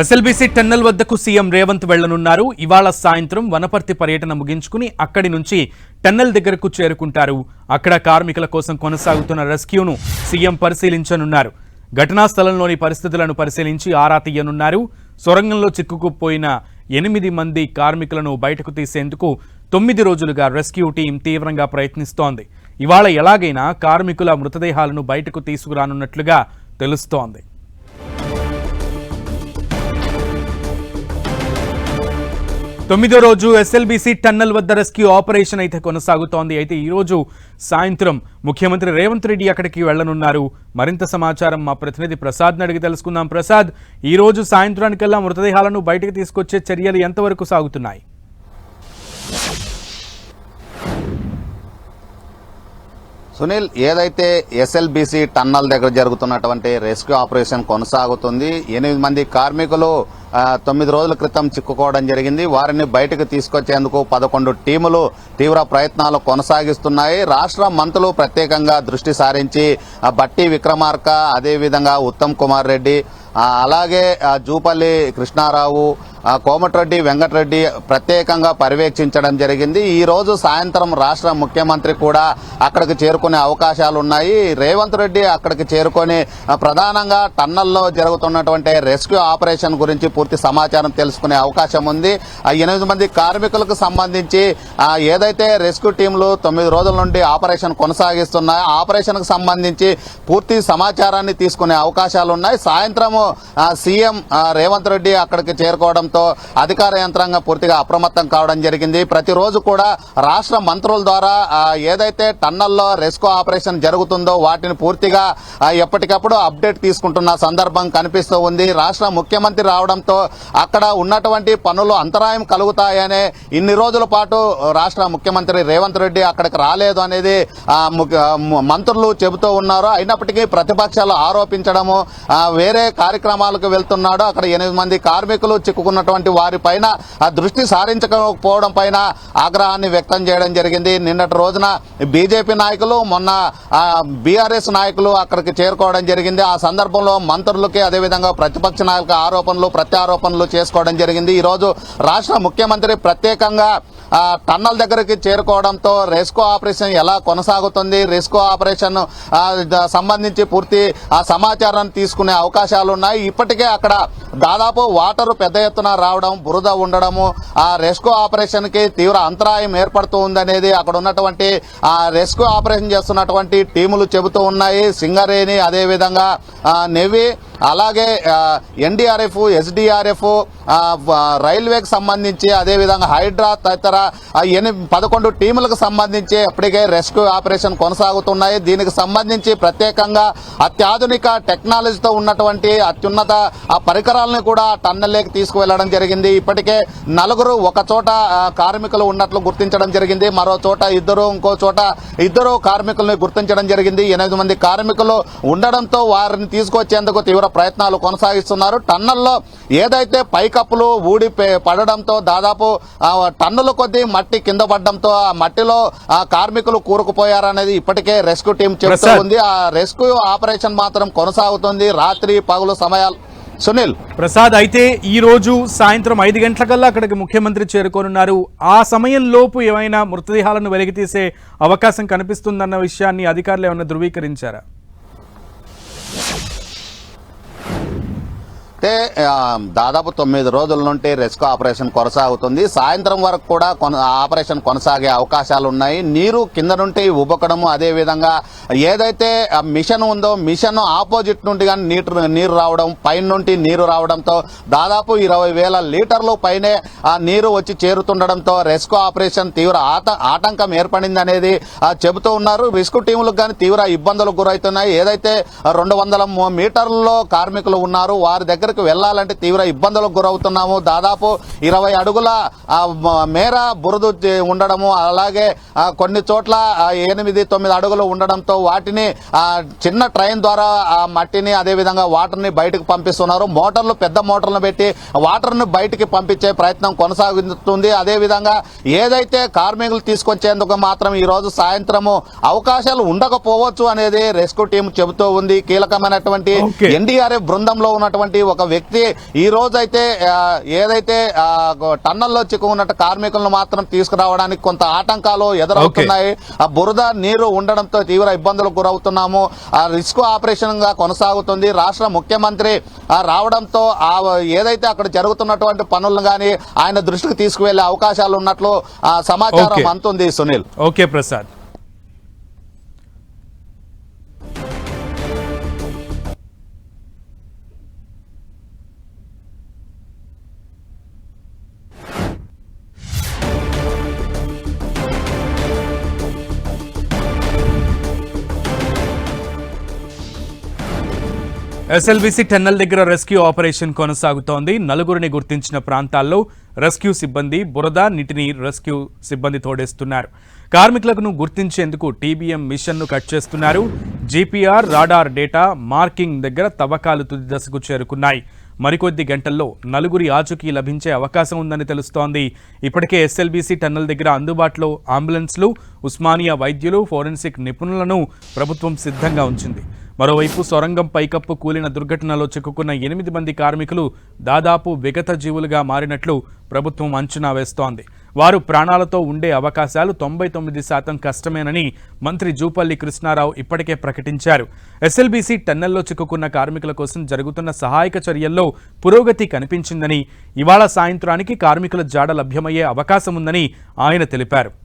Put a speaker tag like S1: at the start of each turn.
S1: SLBC tunnel వద్దకు CM Revanth వెళ్ళనున్నారు. ఇవాళ సాయంత్రం వనపర్తి పర్యటన ముగించుకుని అక్కడి నుంచి టన్నెల్ దగ్గరకు చేరుకుంటారు. అక్కడ కార్మికుల కోసం కొనసాగుతున్న రెస్క్యూను సీఎం పరిశీలించనున్నారు. ఘటనా స్థలంలోని పరిస్థితులను పరిశీలించి ఆరా తీయనున్నారు. సొరంగంలో చిక్కుకుపోయిన ఎనిమిది మంది కార్మికులను బయటకు తీసేందుకు తొమ్మిది రోజులుగా రెస్క్యూ టీం తీవ్రంగా ప్రయత్నిస్తోంది. ఇవాళ ఎలాగైనా కార్మికుల మృతదేహాలను బయటకు తీసుకురానున్నట్లుగా తెలుస్తోంది. తొమ్మిదో రోజు ఎస్ఎల్బీసీ టన్నెల్ వద్ద రెస్క్యూ ఆపరేషన్ అయితే కొనసాగుతోంది. అయితే ఈరోజు సాయంత్రం ముఖ్యమంత్రి రేవంత్ రెడ్డి అక్కడికి వెళ్ళనున్నారు మరింత సమాచారం మా ప్రతినిధి ప్రసాద్ని అడిగి తెలుసుకుందాం. ప్రసాద్ ఈ రోజు సాయంత్రానికల్లా మృతదేహాలను బయటకు తీసుకొచ్చే చర్యలు ఎంతవరకు సాగుతున్నాయి?
S2: సునీల్ ఏదైతే ఎస్ఎల్బిసి టన్నల్ దగ్గర జరుగుతున్నటువంటి రెస్క్యూ ఆపరేషన్ కొనసాగుతుంది ఎనిమిది మంది కార్మికులు తొమ్మిది రోజుల క్రితం చిక్కుకోవడం జరిగింది. వారిని బయటకు తీసుకొచ్చేందుకు పదకొండు టీములు తీవ్ర ప్రయత్నాలు కొనసాగిస్తున్నాయి. రాష్ట్ర మంత్రులు ప్రత్యేకంగా దృష్టి సారించి బట్టి విక్రమార్క అదేవిధంగా ఉత్తమ్ కుమార్ రెడ్డి అలాగే జూపల్లి కృష్ణారావు కోమటిరెడ్డి వెంకటరెడ్డి ప్రత్యేకంగా పర్యవేక్షించడం జరిగింది. ఈ రోజు సాయంత్రం రాష్ట్ర ముఖ్యమంత్రి కూడా అక్కడికి చేరుకునే అవకాశాలు ఉన్నాయి రేవంత్ రెడ్డి అక్కడికి చేరుకొని ప్రధానంగా టన్నల్లో జరుగుతున్నటువంటి రెస్క్యూ ఆపరేషన్ గురించి పూర్తి సమాచారం తెలుసుకునే అవకాశం ఉంది. ఆ ఎనిమిది మంది కార్మికులకు సంబంధించి ఏదైతే రెస్క్యూ టీంలు తొమ్మిది రోజుల నుండి ఆపరేషన్ కొనసాగిస్తున్నాయో ఆపరేషన్కు సంబంధించి పూర్తి సమాచారాన్ని తీసుకునే అవకాశాలు ఉన్నాయి. సాయంత్రం సీఎం రేవంత్ రెడ్డి అక్కడికి చేరుకోవడంతో అధికార యంత్రాంగం పూర్తిగా అప్రమత్తం కావడం జరిగింది. ప్రతిరోజు కూడా రాష్ట్ర మంత్రుల ద్వారా ఏదైతే టన్నల్లో రెస్కో ఆపరేషన్ జరుగుతుందో వాటిని పూర్తిగా ఎప్పటికప్పుడు అప్డేట్ తీసుకుంటున్న సందర్భం కనిపిస్తూ ఉంది. రాష్ట్ర ముఖ్యమంత్రి రావడంతో అక్కడ ఉన్నటువంటి పనులు అంతరాయం కలుగుతాయనే ఇన్ని రోజుల పాటు రాష్ట్ర ముఖ్యమంత్రి రేవంత్ రెడ్డి అక్కడికి రాలేదు అనేది మంత్రులు చెబుతూ ఉన్నారు. అయినప్పటికీ ప్రతిపక్షాలు ఆరోపించడము వేరే కార్యక్రమాలకు వెళ్తున్నాడు. అక్కడ ఎనిమిది మంది కార్మికులు చిక్కుకున్నటువంటి వారి పైన దృష్టి సారించకపోవడం పైన ఆగ్రహాన్ని వ్యక్తం చేయడం జరిగింది. నిన్నటి రోజున బీజేపీ నాయకులు మొన్న బీఆర్ఎస్ నాయకులు అక్కడికి చేరుకోవడం జరిగింది. ఆ సందర్భంలో మంత్రులకి అదేవిధంగా ప్రతిపక్ష నాయకుల ఆరోపణలు ఆరోపణలు చేసుకోవడం జరిగింది. ఈరోజు రాష్ట్ర ముఖ్యమంత్రి ప్రత్యేకంగా టన్నల్ దగ్గరికి చేరుకోవడంతో రెస్కో ఆపరేషన్ ఎలా కొనసాగుతుంది రెస్కో ఆపరేషన్ సంబంధించి పూర్తి ఆ సమాచారాన్ని తీసుకునే అవకాశాలు ఉన్నాయి ఇప్పటికే అక్కడ దాదాపు వాటర్ పెద్ద ఎత్తున రావడం బురద ఉండడము ఆ రెస్కో ఆపరేషన్కి తీవ్ర అంతరాయం ఏర్పడుతూ ఉందనేది అక్కడ ఉన్నటువంటి ఆ రెస్క్యూ ఆపరేషన్ చేస్తున్నటువంటి టీములు చెబుతూ ఉన్నాయి. సింగరేణి అదేవిధంగా నెవి అలాగే ఎన్డీఆర్ఎఫ్ ఎస్డీఆర్ఎఫ్ రైల్వేకి సంబంధించి అదేవిధంగా హైడ్రా తదితర ఎనిమిది పదకొండు టీములకు సంబంధించి ఇప్పటికే రెస్క్యూ ఆపరేషన్ కొనసాగుతున్నాయి. దీనికి సంబంధించి ప్రత్యేకంగా అత్యాధునిక టెక్నాలజీతో ఉన్నటువంటి అత్యున్నత పరికరాలు పరికరాలను కూడా టన్నెల్లోకి తీసుకువెళ్ళడం జరిగింది. ఇప్పటికే నలుగురు ఒక చోట కార్మికులు ఉన్నట్లు గుర్తించడం జరిగింది. మరో చోట ఇద్దరు ఇంకో చోట ఇద్దరు కార్మికుల్ని గుర్తించడం జరిగింది. ఎనిమిది మంది కార్మికులు ఉండడంతో వారిని తీసుకొచ్చేందుకు తీవ్ర ప్రయత్నాలు కొనసాగిస్తున్నారు. టన్నల్లో ఏదైతే పైకప్పులు ఊడి పడడంతో దాదాపు టన్నుల కొద్దీ మట్టి కింద పడడంతో ఆ మట్టిలో ఆ కార్మికులు కూరుకుపోయారనేది ఇప్పటికే రెస్క్యూ టీం
S1: ప్రసాద్.
S2: ఉంది. ఆ రెస్క్యూ ఆపరేషన్ మాత్రం కొనసాగుతుంది. రాత్రి పగులు సమయాలు సునీల్.
S1: ప్రసాద్ అయితే ఈ రోజు సాయంత్రం ఐదు గంటలకల్లా అక్కడికి ముఖ్యమంత్రి చేరుకోనున్నారు. ఆ సమయంలోపు ఏమైనా మృతదేహాలను వెలికితీసే అవకాశం కనిపిస్తుందన్న విషయాన్ని అధికారులు ఏమైనా ధృవీకరించారా?
S2: అయితే దాదాపు తొమ్మిది రోజుల నుండి రెస్క్యూ ఆపరేషన్ కొనసాగుతుంది. సాయంత్రం వరకు కూడా కొన- ఆపరేషన్ కొనసాగే అవకాశాలు ఉన్నాయి నీరు కింద నుండి ఉబకడము అదేవిధంగా ఏదైతే మిషన్ ఉందో మిషన్ ఆపోజిట్ నుండి కానీ నీరు నీరు రావడం పైన నుండి నీరు రావడంతో దాదాపు ఇరవై వేల లీటర్లు పైనే ఆ నీరు వచ్చి చేరుతుండడంతో రెస్క్యూ ఆపరేషన్ తీవ్ర ఆట ఆటంకం ఏర్పడింది అనేది చెబుతూ ఉన్నారు. రెస్క్యూ టీములకు కానీ తీవ్ర ఇబ్బందులకు గురవుతున్నాయి ఏదైతే రెండు వందల మీటర్లలో కార్మికులు ఉన్నారు వారి దగ్గర దగ్గరకు వెళ్ళాలంటే తీవ్ర ఇబ్బందులకు గురవుతున్నాము. దాదాపు ఇరవై అడుగుల మేర బురద ఉండడము అలాగే కొన్ని చోట్ల ఎనిమిది తొమ్మిది అడుగులు ఉండడంతో వాటిని చిన్న ట్రైన్ ద్వారా ఆ మట్టిని అదే విధంగా వాటర్ని బయటకు పంపిస్తున్నారు. మోటార్లు పెద్ద మోటార్లను పెట్టి వాటర్ను బయటికి పంపించే ప్రయత్నం కొనసాగుతుంది. అదే విధంగా ఏదైతే కార్మికులు తీసుకొచ్చేందుకు మాత్రం ఈ రోజు సాయంత్రము అవకాశాలు ఉండకపోవచ్చు అనేది రెస్క్యూ టీం చెబుతూ ఉంది. కీలకమైనటువంటి. ఎన్డీఆర్ఎఫ్ బృందంలో ఉన్నటువంటి ఒక ఒక వ్యక్తి ఈ రోజైతే ఏదైతే టన్నల్లో చిక్కుకున్నట్టు కార్మికులను మాత్రం తీసుకురావడానికి కొంత ఆటంకాలు ఎదురవుతున్నాయి. ఆ బురద నీరు ఉండడంతో తీవ్ర ఇబ్బందులకు గురవుతున్నాము. ఆ రిస్క్ ఆపరేషన్గా కొనసాగుతుంది. రాష్ట్ర ముఖ్యమంత్రి రావడంతో ఆ ఏదైతే అక్కడ జరుగుతున్నటువంటి పనులను గాని ఆయన దృష్టికి తీసుకువెళ్ళే అవకాశాలు ఉన్నట్లు ఆ, సమాచారం. అందుతుంది Sunil.
S1: Okay Prasad. SLBC tunnel దగ్గర రెస్క్యూ ఆపరేషన్ కొనసాగుతోంది. నలుగురిని గుర్తించిన ప్రాంతాల్లో రెస్క్యూ సిబ్బంది బురద నీటిని రెస్క్యూ సిబ్బంది తోడేస్తున్నారు. కార్మికులను గుర్తించేందుకు టీబీఎం మిషన్ను కట్ చేస్తున్నారు. జీపీఆర్ రాడార్ డేటా మార్కింగ్ దగ్గర తవ్వకాలు తుది దశకు చేరుకున్నాయి. మరికొద్ది గంటల్లో నలుగురి ఆచూకీ లభించే అవకాశం ఉందని తెలుస్తోంది. ఇప్పటికే ఎస్ఎల్బీసీ టన్నల్ దగ్గర అందుబాటులో అంబులెన్స్లు ఉస్మానియా వైద్యులు ఫోరెన్సిక్ నిపుణులను ప్రభుత్వం సిద్ధంగా ఉంచింది. మరోవైపు సొరంగం పైకప్పు కూలిన దుర్ఘటనలో చిక్కుకున్న ఎనిమిది మంది కార్మికులు దాదాపు విగత జీవులుగా మారినట్లు ప్రభుత్వం అంచనా వేస్తోంది. వారు ప్రాణాలతో ఉండే అవకాశాలు తొంభై తొమ్మిది శాతం కష్టమేనని మంత్రి జూపల్లి కృష్ణారావు ఇప్పటికే ప్రకటించారు. ఎస్ఎల్బీసీ టన్నెల్లో చిక్కుకున్న కార్మికుల కోసం జరుగుతున్న సహాయక చర్యల్లో పురోగతి కనిపించిందని ఇవాళ సాయంత్రానికి కార్మికుల జాడ లభ్యమయ్యే అవకాశం ఉందని ఆయన తెలిపారు.